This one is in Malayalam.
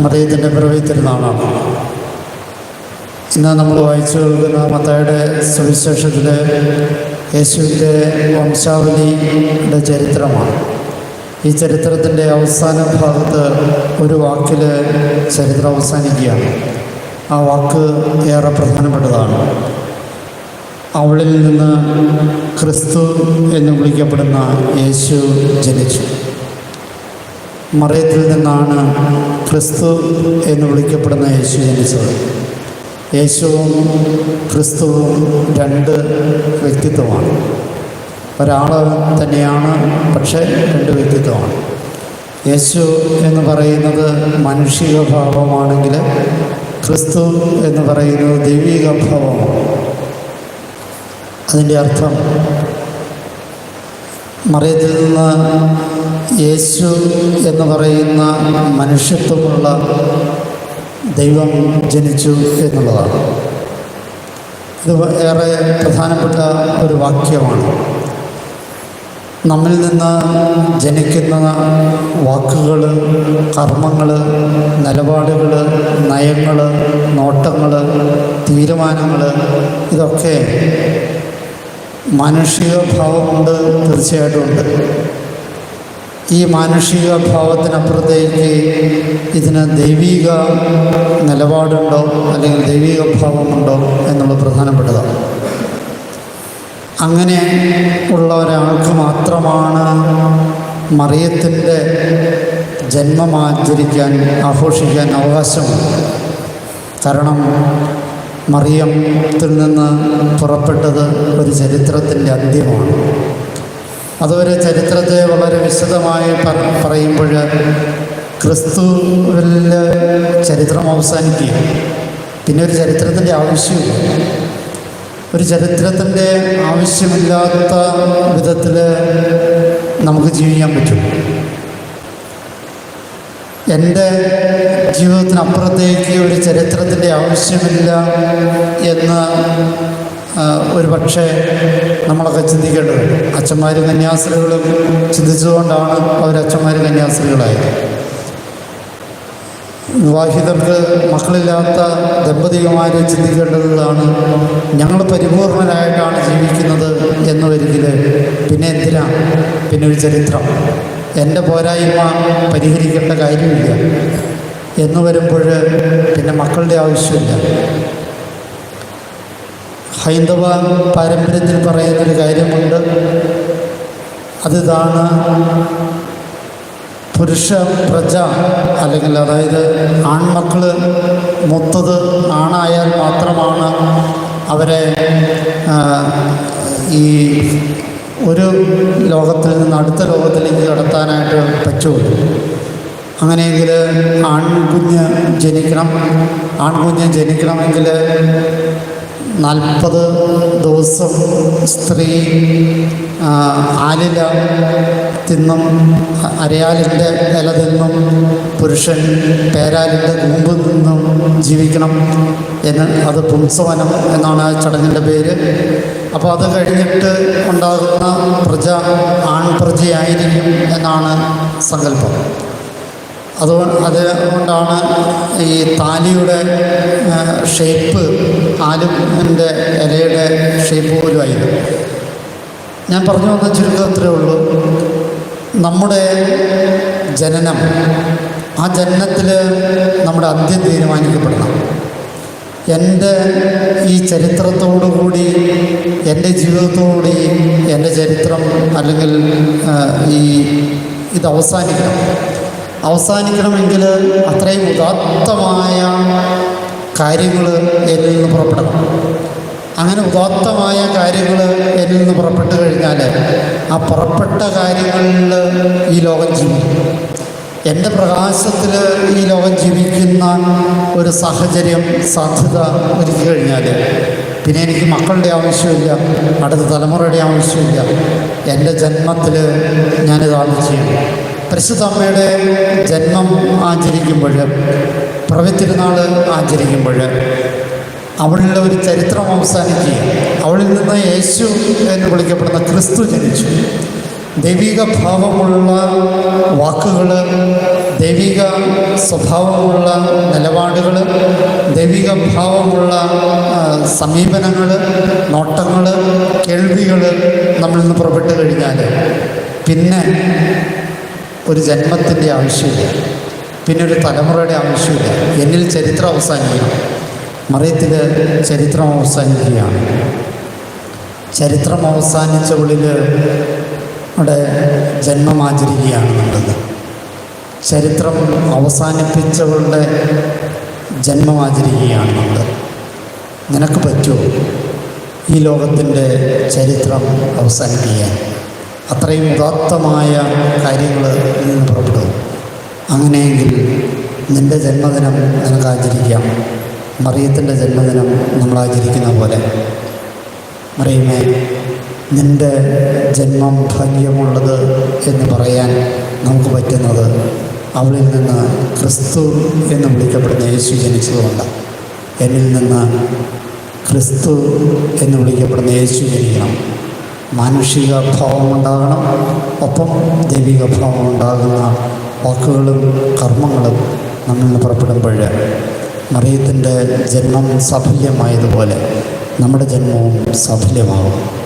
മറിയത്തിന്റെ പിറവി തിരുനാളാണ് ഇന്ന് നമ്മൾ വായിച്ചു കേൾക്കുന്ന മത്തായുടെ സുവിശേഷത്തിലെ യേശുവിന്റെ വംശാവലിയുടെ ചരിത്രമാണ്. ഈ ചരിത്രത്തിന്റെ അവസാന ഭാഗത്ത് ഒരു വാക്കിൽ ചരിത്രം അവസാനിക്കുകയാണ്. ആ വാക്ക് ഏറെ പ്രധാനപ്പെട്ടതാണ്. അവളിൽ നിന്ന് ക്രിസ്തു എന്ന് വിളിക്കപ്പെടുന്ന യേശു ജനിച്ചു. മറയത്തിൽ നിന്നാണ് ക്രിസ്തു എന്ന് വിളിക്കപ്പെടുന്ന യേശു ജനിച്ചത്. യേശുവും ക്രിസ്തുവും രണ്ട് വ്യക്തിത്വമാണ്. ഒരാൾ തന്നെയാണ് പക്ഷേ രണ്ട് വ്യക്തിത്വമാണ്. യേശു എന്ന് പറയുന്നത് മാനുഷിക ഭാവമാണെങ്കിൽ ക്രിസ്തു എന്ന് പറയുന്നത് ദൈവിക ഭാവമാണ്. അതിന്റെ അർത്ഥം മറിയത്തിൽ നിന്ന് യേശു എന്ന് പറയുന്ന മനുഷ്യത്വമുള്ള ദൈവം ജനിച്ചു എന്നുള്ളതാണ്. ഇത് ഏറെ പ്രധാനപ്പെട്ട ഒരു വാക്യമാണ്. നമ്മിൽ നിന്ന് ജനിക്കുന്ന വാക്കുകൾ കർമ്മങ്ങൾ നിലപാടുകൾ നയങ്ങൾ നോട്ടങ്ങൾ തീരുമാനങ്ങൾ ഇതൊക്കെ മാനുഷിക ഭാവമുണ്ട് തീർച്ചയായിട്ടും ഉണ്ട്. ഈ മാനുഷിക ഭാവത്തിനപ്പുറത്തേക്ക് ഇതിന് ദൈവിക നിലപാടുണ്ടോ അല്ലെങ്കിൽ ദൈവിക ഭാവമുണ്ടോ എന്നുള്ളത് പ്രധാനപ്പെട്ടതാണ്. അങ്ങനെ ഉള്ള ഒരാൾക്ക് മാത്രമാണ് മറിയത്തിന്റെ ജന്മം ആചരിക്കാൻ ആഘോഷിക്കാൻ അവകാശമുണ്ട് കാരണം മറിയത്തിൽ നിന്ന് പുറപ്പെട്ടത് ഒരു ചരിത്രത്തിന്റെ അന്ത്യമാണ്. അതൊരു ചരിത്രത്തെ വളരെ വിശദമായി പറ- പറയുമ്പോൾ ക്രിസ്തുവിൽ ചരിത്രം അവസാനിക്കുക പിന്നെ ഒരു ചരിത്രത്തിന്റെ ആവശ്യമില്ല. ഒരു ചരിത്രത്തിന്റെ ആവശ്യമില്ലാത്ത വിധത്തിൽ നമുക്ക് ജീവിക്കാൻ പറ്റും. എന്റെ ജീവിതത്തിനപ്പുറത്തേക്ക് ഒരു ചരിത്രത്തിന്റെ ആവശ്യമില്ല എന്ന് ഒരു പക്ഷേ നമ്മളൊക്കെ ചിന്തിക്കേണ്ടതുണ്ട് അച്ഛന്മാർ കന്യാസ്ത്രീകളും ചിന്തിച്ചതുകൊണ്ടാണ് അവർ അച്ഛന്മാരും കന്യാസ്ത്രീകളായത്. വിവാഹിതർക്ക് മക്കളില്ലാത്ത ദമ്പതിമാരെ ചിന്തിക്കേണ്ടതാണ്. ഞങ്ങൾ പരിപൂർണരായിട്ടാണ് ജീവിക്കുന്നത് എന്ന് വരികിൽ പിന്നെ എന്തിനാ? പിന്നെ ഒരു ചരിത്രം. എന്റെ പോരായ്മ പരിഹരിക്കേണ്ട കാര്യമില്ല. എന്ന് വരുമ്പോൾ പിന്നെ മക്കളുടെ ആവശ്യമില്ല. ഹൈന്ദവ പാരമ്പര്യത്തിൽ പറയുന്നൊരു കാര്യമുണ്ട്. അതിതാണ് പുരുഷ പ്രജ അല്ലെങ്കിൽ അതായത് ആൺമക്കൾ മൊത്തത് ആണായാൽ മാത്രമാണ് അവരെ ഈ ഒരു ലോകത്തിൽ നിന്ന് അടുത്ത ലോകത്തിലേക്ക് കടത്താനായിട്ട് പറ്റുള്ളൂ. അങ്ങനെയെങ്കിൽ ആൺകുഞ്ഞ് ജനിക്കണം. ആൺകുഞ്ഞ് ജനിക്കണമെങ്കിൽ നാൽപ്പത് ദിവസം സ്ത്രീ ആലില തിന്നും അരയാലിന്റെ ഇല തിന്നും പുരുഷൻ പേരാലിന്റെ മുമ്പ് നിന്നും ജീവിക്കണം എന്ന് അത് പുംസവനം എന്നാണ് ആ ചടങ്ങിന്റെ പേര്. അപ്പോൾ അത് കഴിഞ്ഞിട്ട് ഉണ്ടാകുന്ന പ്രജ ആൺപ്രജയായിരിക്കും എന്നാണ് സങ്കല്പം. അതുകൊണ്ട് അതുകൊണ്ടാണ് ഈ താലിയുടെ ഷേപ്പ് ആലുമിന്റെ ഇലയുടെ ഷേപ്പ് പോലുമായത് ഞാൻ പറഞ്ഞു വന്ന ചുരുക്കത്രേ ഉള്ളൂ. നമ്മുടെ ജനനം ആ ജനനത്തിൽ നമ്മുടെ അന്ത്യം തീരുമാനിക്കപ്പെടണം. എന്റെ ഈ ചരിത്രത്തോടുകൂടി എന്റെ ജീവിതത്തോടുകൂടി എന്റെ ചരിത്രം അല്ലെങ്കിൽ ഈ ഇത് അവസാനിക്കണം. അവസാനിക്കണമെങ്കിൽ അത്രയും ഉദാത്തമായ കാര്യങ്ങൾ എന്നിൽ നിന്ന് പുറപ്പെടണം. അങ്ങനെ ഉദാത്തമായ കാര്യങ്ങൾ എന്നിൽ നിന്ന് പുറപ്പെട്ടു കഴിഞ്ഞാൽ ആ പുറപ്പെട്ട കാര്യങ്ങളിൽ ഈ ലോകം ജീവിക്കും. എന്റെ പ്രകാശത്തിൽ ഈ ലോകം ജീവിക്കുന്ന ഒരു സാഹചര്യം സാധ്യത ഒരുക്കി കഴിഞ്ഞാൽ പിന്നെ എനിക്ക് മക്കളുടെ ആവശ്യമില്ല അടുത്ത തലമുറയുടെ ആവശ്യമില്ല. എന്റെ ജന്മത്തിൽ ഞാനിതാണ് ചെയ്യണം പരിശുദ്ധ അമ്മയുടെ ജന്മം ആചരിക്കുമ്പോൾ പ്രവിത്തിരുന്നാൾ ആചരിക്കുമ്പോൾ അവളുടെ ഒരു ചരിത്രം അവസാനിക്കുക. അവളിൽ നിന്ന് യേശു എന്ന് വിളിക്കപ്പെടുന്ന ക്രിസ്തു ജനിച്ചു. ദൈവിക ഭാവമുള്ള വാക്കുകൾ ദൈവിക സ്വഭാവമുള്ള നിലപാടുകൾ ദൈവിക ഭാവമുള്ള സമീപനങ്ങൾ നോട്ടങ്ങൾ കേൾവികൾ നമ്മളിൽ നിന്ന് പുറപ്പെട്ടു കഴിഞ്ഞാൽ പിന്നെ ഒരു ജന്മത്തിന്റെ ആവശ്യമില്ല. പിന്നെ ഒരു തലമുറയുടെ ആവശ്യമില്ല. എന്നിൽ ചരിത്രം അവസാനിക്കുക മറിയത്തിൽ ചരിത്രം അവസാനിക്കുകയാണ്. ചരിത്രം അവസാനിച്ചവളിൽ അവിടെ ജന്മം ആചരിക്കുകയാണ് നല്ലത് ചരിത്രം അവസാനിപ്പിച്ചവളുടെ ജന്മം ആചരിക്കുകയാണ് നമ്മൾ നിനക്ക് പറ്റുമോ? ഈ ലോകത്തിന്റെ ചരിത്രം അവസാനിപ്പിക്കാൻ. അത്രയും ഉദാത്തമായ കാര്യങ്ങൾ നിന്ന് പുറപ്പെടും. അങ്ങനെയെങ്കിൽ നിന്റെ ജന്മദിനം നിനക്ക് ആചരിക്കാം. മറിയത്തിന്റെ ജന്മദിനം നമ്മൾ ആചരിക്കുന്ന പോലെ. മറിയമേ നിന്റെ ജന്മം ഭാഗ്യമുള്ളത് എന്ന് പറയാൻ നമുക്ക് പറ്റുന്നത് അവളിൽ നിന്ന് ക്രിസ്തു എന്ന് വിളിക്കപ്പെടുന്ന യേശു ജനിച്ചതുകൊണ്ട് എന്നിൽ നിന്ന് ക്രിസ്തു എന്ന് വിളിക്കപ്പെടുന്ന യേശു ജനിക്കണം. മാനുഷിക ഭാവം ഉണ്ടാകണം ഒപ്പം ദൈവിക ഭാവം ഉണ്ടാകുന്ന വാക്കുകളും കർമ്മങ്ങളും നമ്മിൽ നിന്ന് പുറപ്പെടുമ്പോൾ മറിയത്തിന്റെ ജന്മം സഫല്യമായതുപോലെ നമ്മുടെ ജന്മവും സഫല്യമാകും.